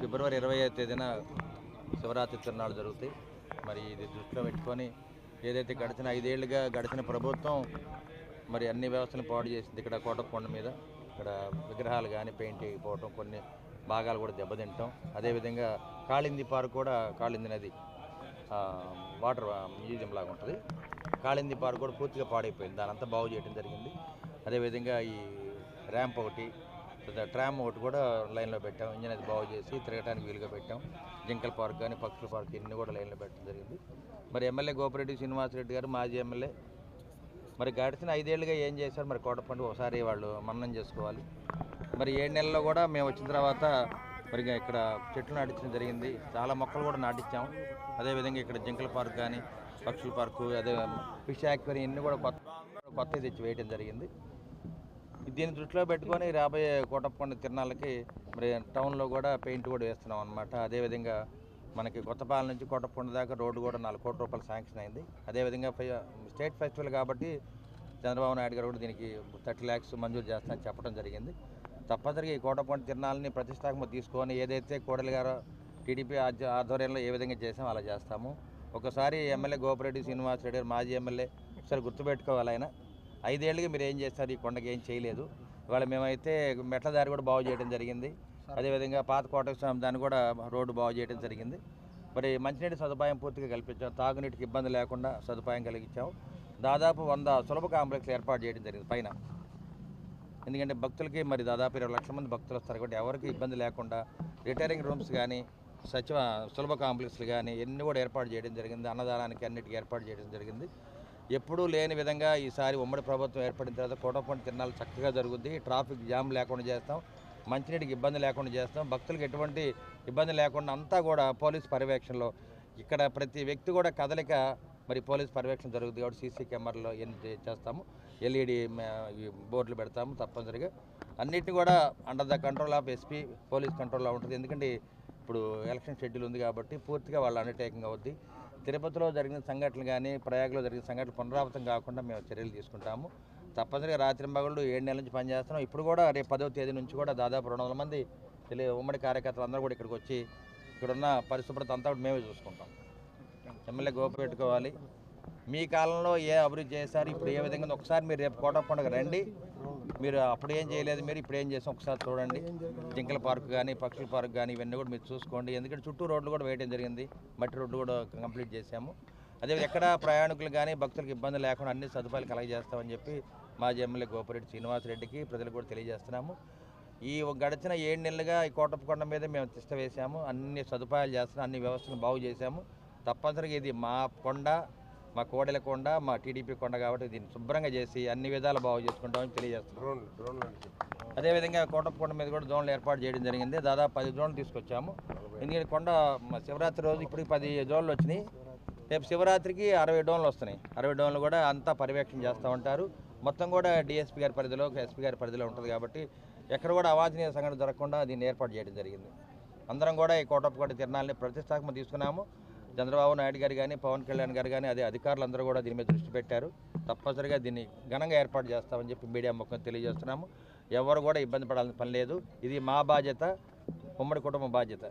ఫిబ్రవరి ఇరవై తేదీన శివరాత్రి తిరునాడు జరుగుతాయి. మరి ఇది దృష్టిలో పెట్టుకొని ఏదైతే గడిచిన ఐదేళ్ళుగా గడిచిన ప్రభుత్వం మరి అన్ని వ్యవస్థలు పాడు చేసింది ఇక్కడ కోటకొండ మీద. ఇక్కడ విగ్రహాలు కానీ పెయింట్ అయిపోవటం కొన్ని భాగాలు కూడా దెబ్బతింటాం. అదేవిధంగా కాళింది పార్క్ కూడా కాళింది నది వాటర్ మ్యూజియం లాగా ఉంటుంది. కాళింది పార్క్ కూడా పూర్తిగా పాడైపోయింది. దాని అంతా బాగు చేయడం జరిగింది. అదేవిధంగా ఈ ర్యాంప్ ఒకటి తర్వాత ట్రామ్ ఒకటి కూడా లైన్లో పెట్టాం. ఇంజన్ అది బాగు చేసి తిరగడానికి వీలుగా పెట్టాం. జింకల్ పార్క్ కానీ పక్షుల పార్క్ ఇన్ని కూడా లైన్లో పెట్టడం జరిగింది. మరి ఎమ్మెల్యే గోపిరెడ్డి శ్రీనివాసరెడ్డి గారు మాజీ ఎమ్మెల్యే. మరి గడిచిన ఐదేళ్ళుగా ఏం చేశారు? మరి కోటపండు ఒకసారి వాళ్ళు మన్నం చేసుకోవాలి. మరి ఏడు నెలల్లో కూడా మేము వచ్చిన తర్వాత మరి ఇక్కడ చెట్లు నాటించడం జరిగింది. చాలా మొక్కలు కూడా నాటించాము. అదేవిధంగా ఇక్కడ జింకల పార్క్ కానీ పక్షుల పార్కు అదే ఫిష్ యాక్వరీ ఇన్ని కూడా కొత్త కొత్తవి తెచ్చి వేయడం జరిగింది. దీన్ని దృష్టిలో పెట్టుకొని రాబోయే కోటప్పకొండ తిరణాలకి మరి టౌన్లో కూడా పెయింట్ కూడా వేస్తున్నాం అనమాట అదేవిధంగా మనకి కొత్తపాలెం నుంచి కోటప్పకొండ దాకా రోడ్డు కూడా నాలుగు కోట్ల రూపాయలు శాంక్షన్ అయింది. అదేవిధంగా స్టేట్ ఫెస్టివల్ కాబట్టి చంద్రబాబు నాయుడు గారు కూడా దీనికి థర్టీ ల్యాక్స్ మంజూరు చేస్తానని చెప్పడం జరిగింది. తప్పనిసరిగా ఈ కోటప్పకొండ తిరణాలని ప్రతిష్టాత్మక తీసుకొని ఏదైతే కోడలి గారు టీడీపీ ఆధ్వర్యంలో ఏ విధంగా చేసామో అలా చేస్తాము. ఒకసారి ఎమ్మెల్యే గోపిరెడ్డి శ్రీనివాసరెడ్డి మాజీ ఎమ్మెల్యే ఒకసారి గుర్తుపెట్టుకోవాలి ఆయన. ఐదేళ్ళుగా మీరు ఏం చేస్తారు? ఈ కొండకి ఏం చేయలేదు. ఇవాళ మేమైతే మెట్ల దారి కూడా బాగు చేయడం జరిగింది. అదేవిధంగా పాత కోట దాన్ని కూడా రోడ్డు బాగు చేయడం జరిగింది. మరి మంచినీటి సదుపాయం పూర్తిగా కల్పించాం. తాగునీటికి ఇబ్బంది లేకుండా సదుపాయం కలిగించాం. దాదాపు వంద సులభ కాంప్లెక్స్లు ఏర్పాటు చేయడం జరిగింది పైన. ఎందుకంటే భక్తులకి మరి దాదాపు ఇరవై లక్షల మంది భక్తులు వస్తారు కాబట్టి ఎవరికి ఇబ్బంది లేకుండా రిటైరింగ్ రూమ్స్ కానీ సచివ సులభ కాంప్లెక్స్లు కానీ ఎన్ని కూడా ఏర్పాటు చేయడం జరిగింది. అన్నదానానికి అన్నిటికీ ఏర్పాటు చేయడం జరిగింది. ఎప్పుడూ లేని విధంగా ఈసారి ఉమ్మడి ప్రభుత్వం ఏర్పడిన తర్వాత కోటపండి తిరణాలు చక్కగా జరుగుద్ది. ట్రాఫిక్ జామ్ లేకుండా చేస్తాం. మంచినీటికి ఇబ్బంది లేకుండా చేస్తాం. భక్తులకు ఎటువంటి ఇబ్బంది లేకుండా అంతా కూడా పోలీస్ పర్యవేక్షణలో ఇక్కడ ప్రతి వ్యక్తి కూడా కదలిక మరి పోలీస్ పర్యవేక్షణ జరుగుతుంది కాబట్టి సీసీ కెమెరాలో ఎన్ని చేస్తాము. ఎల్ఈడి బోర్డులు పెడతాము తప్పనిసరిగా. అన్నిటిని కూడా under the control of SP police కంట్రోల్లో ఉంటుంది. ఎందుకంటే ఇప్పుడు ఎలక్షన్ షెడ్యూల్ ఉంది కాబట్టి పూర్తిగా వాళ్ళ అండర్టేకింగ్ అవుద్ది. తిరుపతిలో జరిగిన సంఘటనలు కానీ ప్రయాగలో జరిగిన సంఘటనలు పునరావృతం కాకుండా మేము చర్యలు తీసుకుంటాము. తప్పనిసరిగా రాత్రి మగళ్ళు ఏడు నెలల నుంచి పనిచేస్తున్నాం. ఇప్పుడు కూడా రేపు పదవ తేదీ నుంచి కూడా దాదాపు రెండు వందల మంది తెలి ఉమ్మడి కార్యకర్తలు అందరూ కూడా ఇక్కడికి వచ్చి ఇక్కడున్న పరిశుభ్రత అంతా కూడా మేమే చూసుకుంటాం. ఎమ్మెల్యే గోప పెట్టుకోవాలి. మీ కాలంలో ఏ అభివృద్ధి చేశారు? ఇప్పుడు ఏ విధంగా ఒకసారి మీరు రేపు కోట పండుగ రండి. మీరు అప్పుడు ఏం చేయలేదు మీరు ఇప్పుడు ఏం చేసాం ఒకసారి చూడండి. జింకల పార్క్ కానీ పక్షుల పార్క్ కానీ ఇవన్నీ కూడా మీరు చూసుకోండి. ఎందుకంటే చుట్టూ రోడ్లు కూడా వేయడం జరిగింది. మట్టి రోడ్లు కూడా కంప్లీట్ చేశాము. అదే ఎక్కడ ప్రయాణికులు కానీ భక్తులకు ఇబ్బంది లేకుండా అన్ని సదుపాయాలు కలగజేస్తామని చెప్పి మాజీ ఎమ్మెల్యే గోపిరెడ్డి శ్రీనివాసరెడ్డికి ప్రజలకు కూడా తెలియజేస్తున్నాము. ఈ గడిచిన ఏడు నెలలుగా ఈ కోటప్పకొండ మీద మేము తిష్ట వేసాము అన్ని సదుపాయాలు చేస్తున్నాం అన్ని వ్యవస్థను బాగు చేశాము. తప్పనిసరిగా ఇది మా కొండ మా కోడెల కొండ మా టీడీపీ కొండ కాబట్టి దీన్ని శుభ్రంగా చేసి అన్ని విధాలు బాగు చేసుకుంటామని తెలియజేస్తున్నాం. అదేవిధంగా కోటప్పకొండ మీద కూడా జోన్లు ఏర్పాటు చేయడం జరిగింది. దాదాపు పది జోన్లు తీసుకొచ్చాము. ఎందుకంటే కొండ మ- శివరాత్రి రోజు ఇప్పుడు పది జోన్లు వచ్చినాయి. రేపు శివరాత్రికి అరవై డోన్లు వస్తున్నాయి. అరవై డోన్లు కూడా అంతా పర్యవేక్షణ చేస్తూ ఉంటారు. మొత్తం కూడా డిఎస్పీ గారి పరిధిలో ఎస్పీ గారి పరిధిలో ఉంటుంది కాబట్టి ఎక్కడ కూడా అవాంఛనీయ సంఘటన జరగకుండా దీన్ని ఏర్పాటు చేయడం జరిగింది. అందరం కూడా ఈ కోటప్పకొండ తిరణాలని ప్రతిష్టాత్మక తీసుకున్నాము. చంద్రబాబు నాయుడు గారు కానీ పవన్ కళ్యాణ్ గారు కానీ అదే అధికారులందరూ కూడా దీని మీద దృష్టి పెట్టారు. తప్పనిసరిగా దీన్ని ఘనంగా ఏర్పాటు చేస్తామని చెప్పి మీడియా ముఖం తెలియజేస్తున్నాము. ఎవరు కూడా ఇబ్బంది పడాల్సిన పని లేదు. ఇది మా బాధ్యత ఉమ్మడి కుటుంబ బాధ్యత.